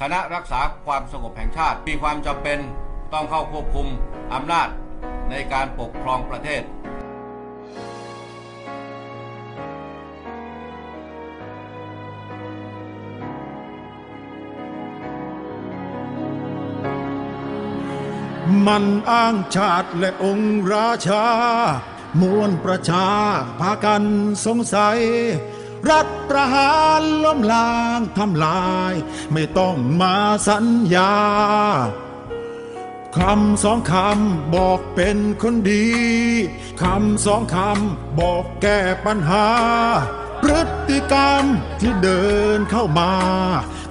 คณะรักษาความสงบแห่งชาติ มีความจำเป็นต้องเข้าควบคุมอำนาจในการปกครองประเทศ มันอ้างชาติและองค์ราชามวลประชาพากันสงสัย รัฐประหารล้มล้างทำลาย ไม่ต้องมาสัญญาคำสองคำบอกเป็นคนดีคำสองคำบอกแก้ปัญหา พฤติกรรมที่เดินเข้ามา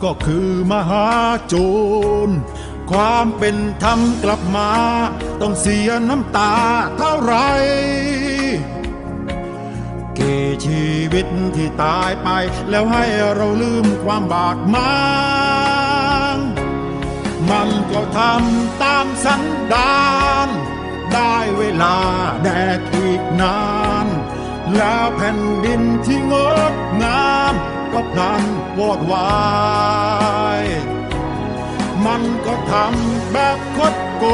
ก็คือมหาโจรความเป็นธรรมกลับมา ต้องเสียน้ำตาเท่าไหร่ ชีวิตที่ตายไป แล้วให้เราลืมความบาดหมางมันก็ทำตามสันดาน ได้เวลาแดกอีกนาน แล้วแผ่นดินที่งดงาม ก็พลันวอดวายมันก็ทำแบบคดโก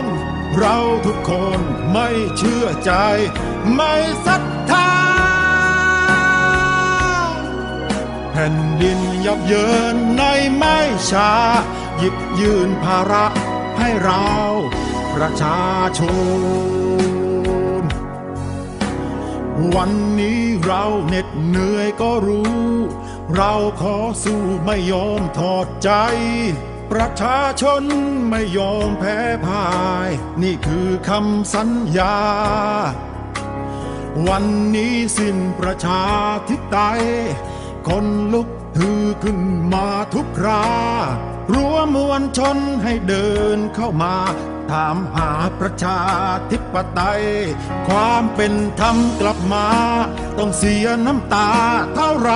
ง เราทุกคนไม่เชื่อใจ ไม่ศรัทธา ผ่นดินยับเยินในไม่ช้า หยิบยืนภาระให้เราประชาชน วันนี้เราเหน็ดเหนื่อยก็รู้ เราขอสู้ไม่ยอมถอดใจ ประชาชนไม่ยอมแพ้พ่าย นี่คือคำสัญญา วันนี้สิ้นประชาธิปไตย คนลุกฮือขึ้นมาทุกครารั้วมวลชนให้เดินเข้ามา ถามหาประชาธิปไตย ความเป็นธรรมกลับมา ต้องเสียน้ำตาเท่าไร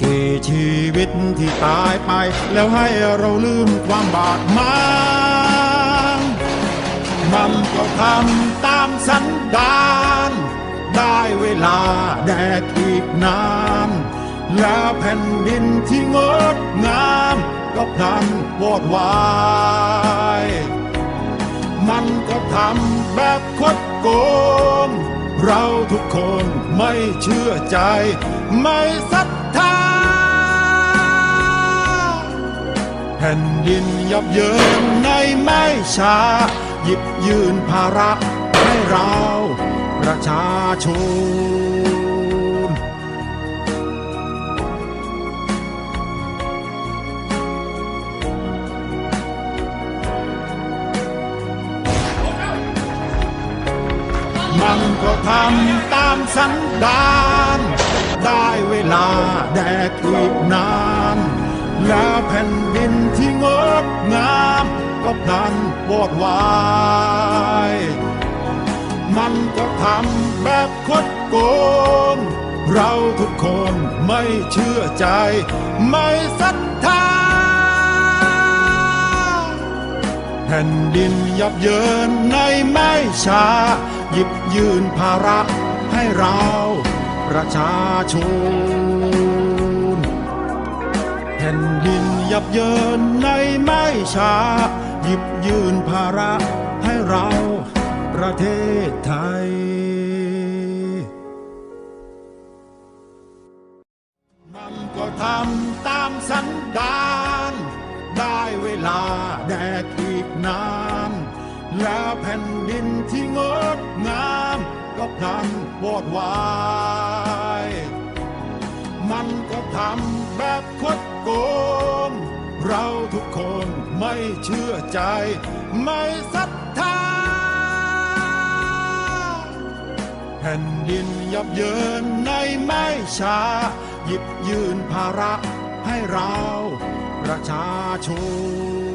กี่ชีวิตที่ตายไป แล้วให้เราลืมความบาดหมางมันก็ทำตามสันดาน ลาแดกอีกนานแล้วแผ่นดินที่งดงามก็พลันวอดวายมันก็ทำแบบคดโกง เราทุกคนไม่เชื่อใจ ไม่ศรัทธาแผ่นดินยับเยินในไม่ช้า หยิบยืนภาระให้เรา ประชาชน มันก็ทำตามสันดาน ได้เวลาแดกอีกนาน แล้วแผ่นดินที่งดงาม ก็พลันวอดวาย มันก็ทำแบบคดโกง เราทุกคนไม่เชื่อใจ ไม่ศรัทธา แผ่นดินยับเยินในไม่ช้า หยิบยืนภาระให้เราประชาชน แผ่นดินยับเยินในไม่ช้า หยิบยืนภาระให้เรา ประเทศไทย มันก็ทำตามสันดาน ได้เวลาแดกอีกนาน แล้วแผ่นดินที่งดงาม ก็พลันวอดวายมันก็ทำแบบคดโกง เราทุกคนไม่เชื่อใจ ไม่ศรัทธา แผ่นดินยับเยินในไม่ช้า หยิบยืนภาระให้เราประชาชน